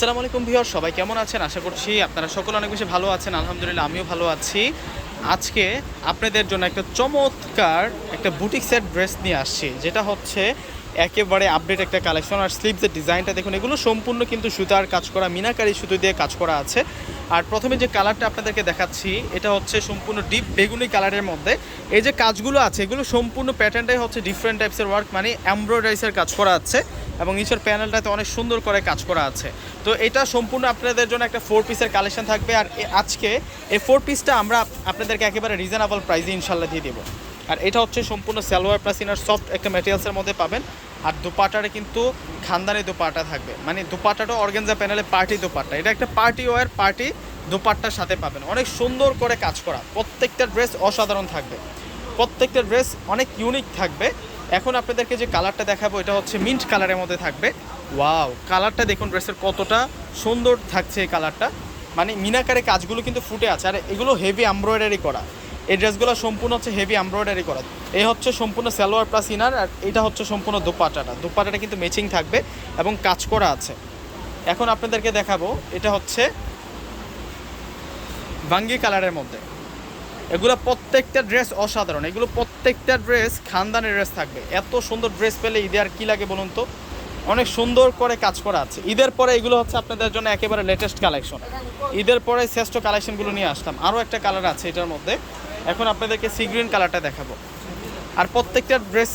আসসালামু আলাইকুম ভিউয়ার সবাই কেমন আছেন? আশা করছি আপনারা সকলে অনেক বেশি ভালো আছেন। আলহামদুলিল্লাহ, আমিও ভালো আছি। আজকে আপনাদের জন্য একটা চমৎকার একটা বুটিক সেট ড্রেস নিয়ে আসছি, যেটা হচ্ছে একেবারে আপডেট একটা কালেকশন আর স্লিভসের ডিজাইনটা দেখুন, এগুলো সম্পূর্ণ কিন্তু সুতার কাজ করা, মিনাকারি সুতো দিয়ে কাজ করা আছে। আর প্রথমে যে কালারটা আপনাদেরকে দেখাচ্ছি, এটা হচ্ছে সম্পূর্ণ ডিপ বেগুনি কালারের মধ্যে। এই যে কাজগুলো আছে, এগুলো সম্পূর্ণ প্যাটার্নটাই হচ্ছে ডিফারেন্ট টাইপসের ওয়ার্ক মানে এমব্রয়ডারিসের কাজ করা আছে। এবং নিচের প্যানেলটাতে অনেক সুন্দর করে কাজ করা আছে। তো এটা সম্পূর্ণ আপনাদের জন্য একটা ফোর পিসের কালেকশন থাকবে আর আজকে এই ফোর পিসটা আমরা আপনাদেরকে একেবারে রিজনেবল প্রাইসে ইনশাল্লাহ দিয়ে দেবো। আর এটা হচ্ছে সম্পূর্ণ স্যালোয়ার প্লাস ইনার সফট একটা ম্যাটেরিয়ালসের মধ্যে পাবেন। আর দুপাটারে কিন্তু খানদানি দুপাটা থাকবে। মানে দুপাটাটা অর্গেনজা প্যানেলে পার্টি দুপাট্টা এটা একটা পার্টি ওয়ার পার্টি দুপাট্টার সাথে পাবেন। অনেক সুন্দর করে কাজ করা। প্রত্যেকটা ড্রেস অসাধারণ থাকবে। প্রত্যেকটা ড্রেস অনেক ইউনিক থাকবে। এখন আপনাদেরকে যে কালারটা দেখাবো, এটা হচ্ছে মিন্ট কালারের মধ্যে থাকবে। ওয়াও কালারটা দেখুন, ড্রেসের কতটা সুন্দর থাকছে এই কালারটা। মানে মিনাকারে কাজগুলো কিন্তু ফুটে আছে, আর এগুলো হেভি এমব্রয়ডারি করা। এই ড্রেসগুলো সম্পূর্ণ হচ্ছে হেভি এমব্রয়ডারি করা। এই হচ্ছে সম্পূর্ণ সালোয়ার প্লাস ইনার, আর এটা হচ্ছে সম্পূর্ণ দোপাটাটা। দোপাটাটা কিন্তু ম্যাচিং থাকবে এবং কাজ করা আছে। এখন আপনাদেরকে দেখাবো, এটা হচ্ছে বাঙ্গি কালারের মধ্যে। এগুলো প্রত্যেকটা ড্রেস অসাধারণ। এগুলো প্রত্যেকটা ড্রেস খানদানের ড্রেস থাকবে। এত সুন্দর ড্রেস পেলে ঈদে আর কী লাগে বলুন তো? অনেক সুন্দর করে কাজ করা আছে। ঈদের পরে এগুলো হচ্ছে আপনাদের জন্য একেবারে লেটেস্ট কালেকশন ঈদের পরে শ্রেষ্ঠ কালেকশনগুলো নিয়ে আসতাম আরও একটা কালার আছে এটার মধ্যে। এখন আপনাদেরকে সি গ্রিন কালারটা দেখাবো। আর প্রত্যেকটা ড্রেস